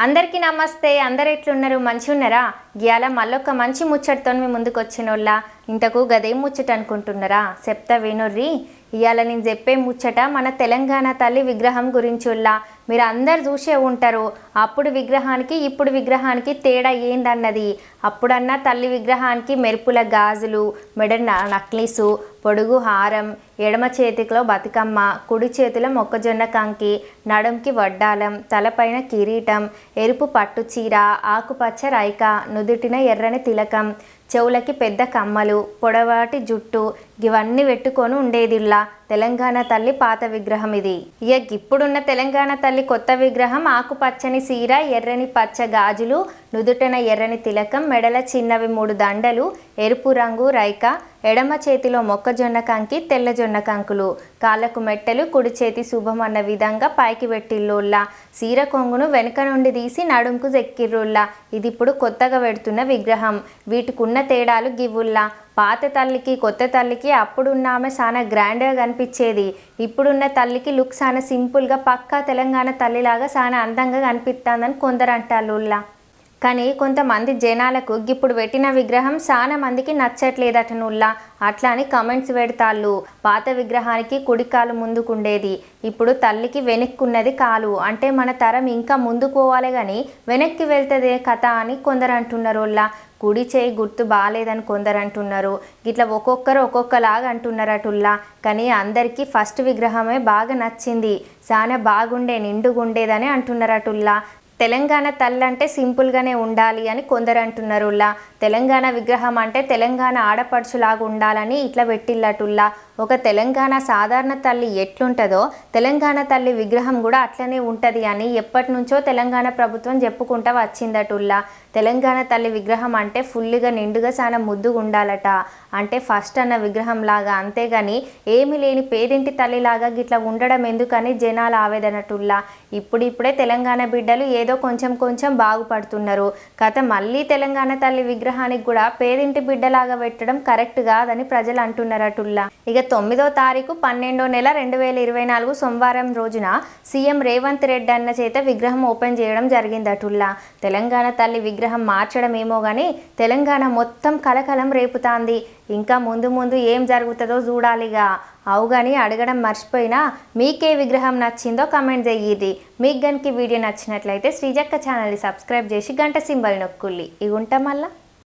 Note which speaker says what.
Speaker 1: అందరికీ నమస్తే. అందరు ఎట్లున్నారు? మంచి ఉన్నారా ఇవాళ మళ్ళొక్క మంచి ముచ్చటతో మీ ముందుకు వచ్చినోళ్ళ ఇంతకు గదేం ముచ్చట అనుకుంటున్నారా? చెప్తా వినుర్రి ఇవాళ నేను చెప్పే ముచ్చట మన తెలంగాణ తల్లి విగ్రహం గురించుల్లా మీరు అందరు చూసే ఉంటారు. అప్పుడు విగ్రహానికి ఇప్పుడు విగ్రహానికి తేడా ఏందన్నది. అప్పుడన్నా తల్లి విగ్రహానికి మెరుపుల గాజులు మెడ న- నక్లీసు పొడుగు హారం ఎడమ చేతిలో బతుకమ్మ కుడి చేతిలో మొక్కజొన్న కంకి నడుంకి వడ్డాలం తలపైన కిరీటం ఎరుపు పట్టు చీర ఆకుపచ్చ రైక నుదుటిన ఎర్రని తిలకం చెవులకి పెద్ద కమ్మలు పొడవాటి జుట్టు ఇవన్నీ పెట్టుకొని ఉండేదిల్లా తెలంగాణ తల్లి పాత విగ్రహం ఇది. ఇక ఇప్పుడున్న తెలంగాణ తల్లి కొత్త విగ్రహం ఆకుపచ్చని సీర ఎర్రని పచ్చ గాజులు నుదుటన ఎర్రని తిలకం మెడల చిన్నవి మూడు దండలు ఎరుపు రంగు రైక ఎడమ చేతిలో మొక్కజొన్న కంకి తెల్లజొన్న కంకులు. కాళ్ళకు మెట్టెలు కుడి చేతి శుభం అన్న విధంగా పైకి పెట్టిల్లోల్లా సీర కొంగును వెనుక నుండి తీసి నడుంకు జెక్కిర్రుల్లా ఇది ఇప్పుడు కొత్తగా పెడుతున్న విగ్రహం. వీటికున్న తేడాలు గివ్వుల్లా పాత తల్లికి కొత్త తల్లికి అప్పుడున్న ఆమె చాలా గ్రాండ్గా కనిపించేది. ఇప్పుడున్న తల్లికి లుక్ చాలా సింపుల్గా పక్కా తెలంగాణ తల్లిలాగా చాలా అందంగా కనిపిస్తుందని కొందరు అంటారు కానీ కొంతమంది జనాలకు ఇప్పుడు పెట్టిన విగ్రహం చాలా మందికి నచ్చట్లేదట నుల్లా అట్లా అని కమెంట్స్ పెడతాళ్ళు. పాత విగ్రహానికి కుడి కాలు ముందుకుండేది. ఇప్పుడు తల్లికి వెనక్కున్నది కాలు. అంటే మన తరం ఇంకా ముందు పోవాలి కానీ వెనక్కి వెళ్తుంది కథ అని కొందరు అంటున్నారు వాళ్ళ కుడి చేయి గుర్తు బాగాలేదని కొందరు అంటున్నారు ఇట్లా ఒక్కొక్కరు ఒక్కొక్కలాగా అంటున్నారు అటుల్లా కానీ అందరికీ ఫస్ట్ విగ్రహమే బాగా నచ్చింది. చాలా బాగుండే నిండుగుండేదని అంటున్నారు అటుల్లా తెలంగాణ తల్లి అంటే సింపుల్గానే ఉండాలి అని కొందరు అంటున్నారులా తెలంగాణ విగ్రహం అంటే తెలంగాణ ఆడపడుచులాగా ఉండాలని ఇట్లా పెట్టిల్లటుల్లా. ఒక తెలంగాణ సాధారణ తల్లి ఎట్లుంటుందో తెలంగాణ తల్లి విగ్రహం కూడా అట్లనే ఉంటుంది అని ఎప్పటి నుంచో తెలంగాణ ప్రభుత్వం చెప్పుకుంటా వచ్చిందటుల్లా. తెలంగాణ తల్లి విగ్రహం అంటే ఫుల్గా నిండుగా చాలా ముద్దుగా ఉండాలట. అంటే ఫస్ట్ అన్న విగ్రహం లాగా అంతేగాని ఏమీ లేని పేదింటి తల్లిలాగా గిట్లా ఉండడం ఎందుకని జనాల ఆవేదనటుల్లా. ఇప్పుడిప్పుడే తెలంగాణ బిడ్డలు ఏదో కొంచెం కొంచెం బాగుపడుతున్నారు. కథ మళ్ళీ తెలంగాణ తల్లి విగ్రహానికి కూడా పేదింటి బిడ్డలాగా పెట్టడం కరెక్ట్ కాదని ప్రజలు అంటున్నారటుల్లా ఇక తొమ్మిదో తారీఖు పన్నెండో నెల రెండు వేల ఇరవై నాలుగు సోమవారం రోజున సీఎం రేవంత్ రెడ్డి అన్న చేత విగ్రహం ఓపెన్ చేయడం జరిగిందటుల్లా తెలంగాణ తల్లి విగ్రహం మార్చడం ఏమో కానీ తెలంగాణ మొత్తం కలకలం రేపుతాంది. ఇంకా ముందు ముందు ఏం జరుగుతుందో చూడాలిగా. అవుగాని అడగడం మర్చిపోయినా మీకే విగ్రహం నచ్చిందో కమెంట్ చెయ్యిది. మీకు గనికి వీడియో నచ్చినట్లయితే శ్రీజక్క ఛానల్ని సబ్స్క్రైబ్ చేసి గంట సింబల్ నొక్కుల్లి ఇవి ఉంటాం మళ్ళీ.